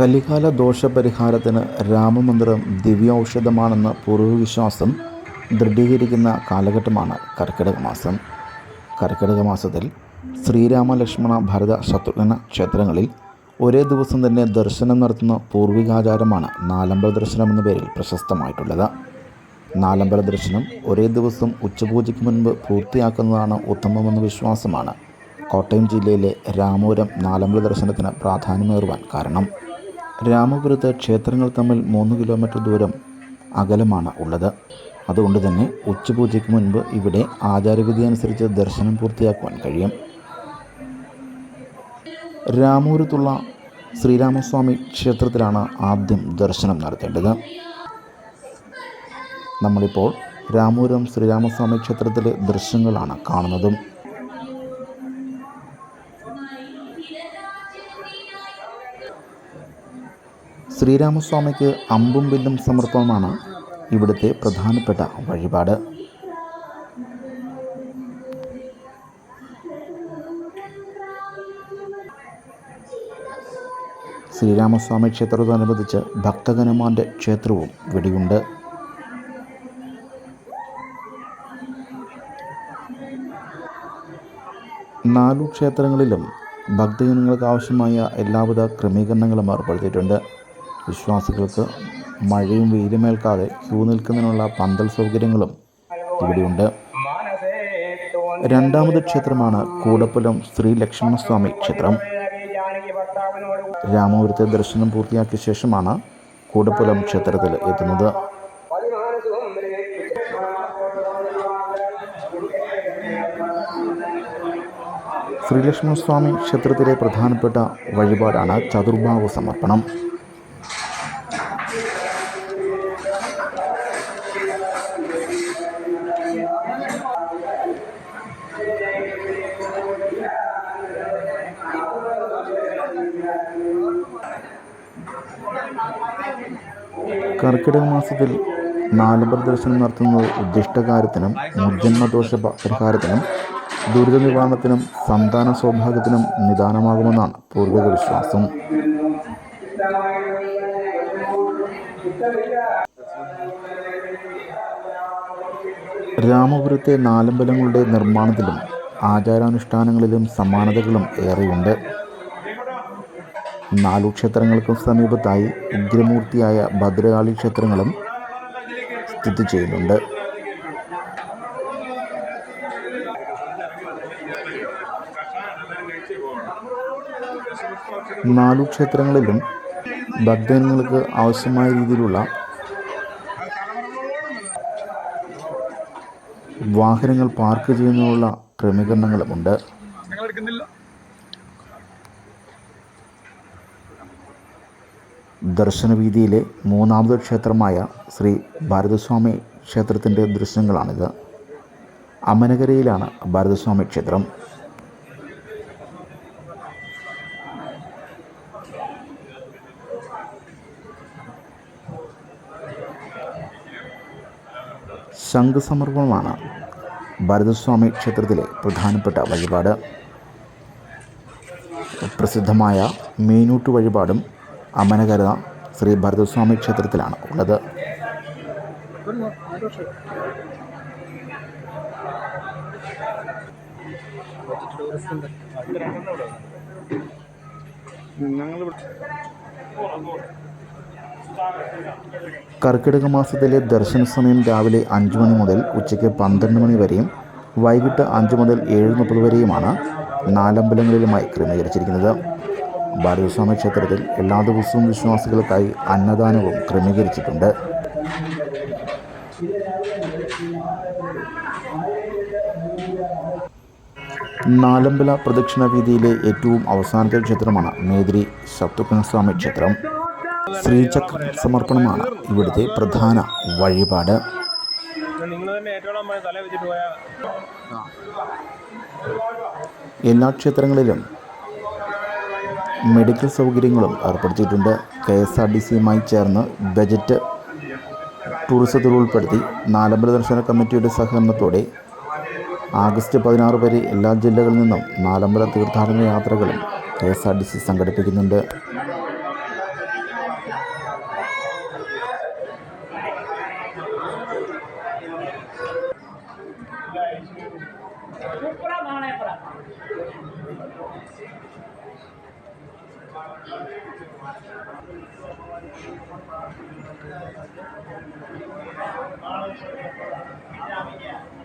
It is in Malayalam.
കലികാല ദോഷപരിഹാരത്തിന് രാമമന്ദിരം ദിവ്യൌഷധമാണെന്ന പൂർവവിശ്വാസം ദൃഢീകരിക്കുന്ന കാലഘട്ടമാണ് കർക്കിടക മാസം. കർക്കിടക മാസത്തിൽ ശ്രീരാമലക്ഷ്മണ ഭരത ശത്രുഘ്ന ക്ഷേത്രങ്ങളിൽ ഒരേ ദിവസം തന്നെ ദർശനം നടത്തുന്ന പൂർവികാചാരമാണ് നാലമ്പ ദർശനം എന്ന പേരിൽ പ്രശസ്തമായിട്ടുള്ളത്. നാലമ്പല ദർശനം ഒരേ ദിവസം ഉച്ചപൂജയ്ക്ക് മുൻപ് പൂർത്തിയാക്കുന്നതാണ് ഉത്തമമെന്ന വിശ്വാസമാണ് കോട്ടയം ജില്ലയിലെ രാമപുരം നാലമ്പല ദർശനത്തിന് പ്രാധാന്യമേറുവാൻ കാരണം. രാമപുരത്ത് ക്ഷേത്രങ്ങൾ തമ്മിൽ മൂന്ന് കിലോമീറ്റർ ദൂരം അകലമാണ് ഉള്ളത്. അതുകൊണ്ട് തന്നെ ഉച്ചപൂജയ്ക്ക് മുൻപ് ഇവിടെ ആചാരവിധി അനുസരിച്ച് ദർശനം പൂർത്തിയാക്കുവാൻ കഴിയും. രാമൂരത്തുള്ള ശ്രീരാമസ്വാമി ക്ഷേത്രത്തിലാണ് ആദ്യം ദർശനം നടത്തേണ്ടത്. നമ്മളിപ്പോൾ രാമൂരം ശ്രീരാമസ്വാമി ക്ഷേത്രത്തിലെ ദൃശ്യങ്ങളാണ് കാണുന്നതും. ശ്രീരാമസ്വാമിക്ക് അമ്പും വില്ലും സമർപ്പണമാണ് ഇവിടുത്തെ പ്രധാനപ്പെട്ട വഴിപാട്. ശ്രീരാമസ്വാമി ക്ഷേത്രത്തോടനുബന്ധിച്ച് ഭക്തഗനുമാന്റെ ക്ഷേത്രവും വെടിയുണ്ട് നാലു ക്ഷേത്രങ്ങളിലും ഭക്തജനങ്ങൾക്ക് ആവശ്യമായ എല്ലാവിധ ക്രമീകരണങ്ങളും ഏർപ്പെടുത്തിയിട്ടുണ്ട്. വിശ്വാസികൾക്ക് മഴയും വെയിലുമേൽക്കാതെ ക്യൂ നിൽക്കുന്നതിനുള്ള പന്തൽ സൗകര്യങ്ങളും ഇവിടെയുണ്ട്. രണ്ടാമത് ക്ഷേത്രമാണ് കൂടപ്പുലം ശ്രീ ലക്ഷ്മണസ്വാമി ക്ഷേത്രം. രാമപുരത്തെ ദർശനം പൂർത്തിയാക്കിയ ശേഷമാണ് കൂടപ്പുലം ക്ഷേത്രത്തിൽ എത്തുന്നത്. ശ്രീലക്ഷ്മണസ്വാമി ക്ഷേത്രത്തിലെ പ്രധാനപ്പെട്ട വഴിപാടാണ് ചതുർഭാവ സമർപ്പണം. കർക്കിടക മാസത്തിൽ നാലമ്പല ദർശനം നടത്തുന്നത് ഉദ്ദിഷ്ടകാര്യത്തിനും മുജന്മദോഷ പരിഹാരത്തിനും ദുരിത നിവാരണത്തിനും സന്താന സൗഭാഗ്യത്തിനും നിദാനമാകുമെന്നാണ് പൂർവിക വിശ്വാസം. രാമപുരത്തെ നാലമ്പലങ്ങളുടെ നിർമ്മാണത്തിലും ആചാരാനുഷ്ഠാനങ്ങളിലും സമാനതകളും ഏറെയുണ്ട്. നാലു ക്ഷേത്രങ്ങൾക്കും സമീപത്തായി ഉഗ്രമൂർത്തിയായ ഭദ്രകാളി ക്ഷേത്രങ്ങളും സ്ഥിതി ചെയ്യുന്നുണ്ട്. നാലു ക്ഷേത്രങ്ങളിലും ഭക്തജനങ്ങൾക്ക് ആവശ്യമായ രീതിയിലുള്ള വാഹനങ്ങൾ പാർക്ക് ചെയ്യുന്നതിനുള്ള ക്രമീകരണങ്ങളുമുണ്ട്. ദർശനവീതിയിലെ മൂന്നാമത് ക്ഷേത്രമായ ശ്രീ ഭാരതസ്വാമി ക്ഷേത്രത്തിന്റെ ദൃശ്യങ്ങളാണിത്. അമനകരയിലാണ് ഭാരതസ്വാമി ക്ഷേത്രം. ശംഖുസമർപ്പണമാണ് ഭാരതസ്വാമി ക്ഷേത്രത്തിലെ പ്രധാനപ്പെട്ട വഴിപാട്. പ്രസിദ്ധമായ മീനൂട്ട് വഴിപാടും അമനകര ശ്രീ ഭരതസ്വാമി ക്ഷേത്രത്തിലാണ് ഉള്ളത്. കർക്കിടക മാസത്തിലെ ദർശന സമയം രാവിലെ അഞ്ച് മണി മുതൽ ഉച്ചയ്ക്ക് പന്ത്രണ്ട് മണി വരെയും വൈകിട്ട് അഞ്ച് മുതൽ ഏഴ് മുപ്പത് വരെയുമാണ് നാലമ്പലങ്ങളിലുമായി ക്രമീകരിച്ചിരിക്കുന്നത്. ഭാരതസ്വാമി ക്ഷേത്രത്തിൽ എല്ലാ ദിവസവും വിശ്വാസികൾക്കായി അന്നദാനവും ക്രമീകരിച്ചിട്ടുണ്ട്. നാലമ്പല പ്രദക്ഷിണ വീതിയിലെ ഏറ്റവും അവസാനത്തെ ക്ഷേത്രമാണ് മേദ്രി ശത്രുഘ്നസ്വാമി ക്ഷേത്രം. ശ്രീചക്ര സമർപ്പണമാണ് ഇവിടുത്തെ പ്രധാന വഴിപാട്. എല്ലാ ക്ഷേത്രങ്ങളിലും മെഡിക്കൽ സൗകര്യങ്ങളും ഏർപ്പെടുത്തിയിട്ടുണ്ട്. കെ എസ് ആർ ടി സിയുമായി ചേർന്ന് ബജറ്റ് ടൂറിസത്തിൽ ഉൾപ്പെടുത്തി നാലമ്പല ദർശന കമ്മിറ്റിയുടെ സഹകരണത്തോടെ ആഗസ്റ്റ് പതിനാറ് വരെ എല്ലാ ജില്ലകളിൽ നിന്നും നാലമ്പല തീർത്ഥാടന യാത്രകളും K S R T C സംഘടിപ്പിക്കുന്നുണ്ട്. Gracias.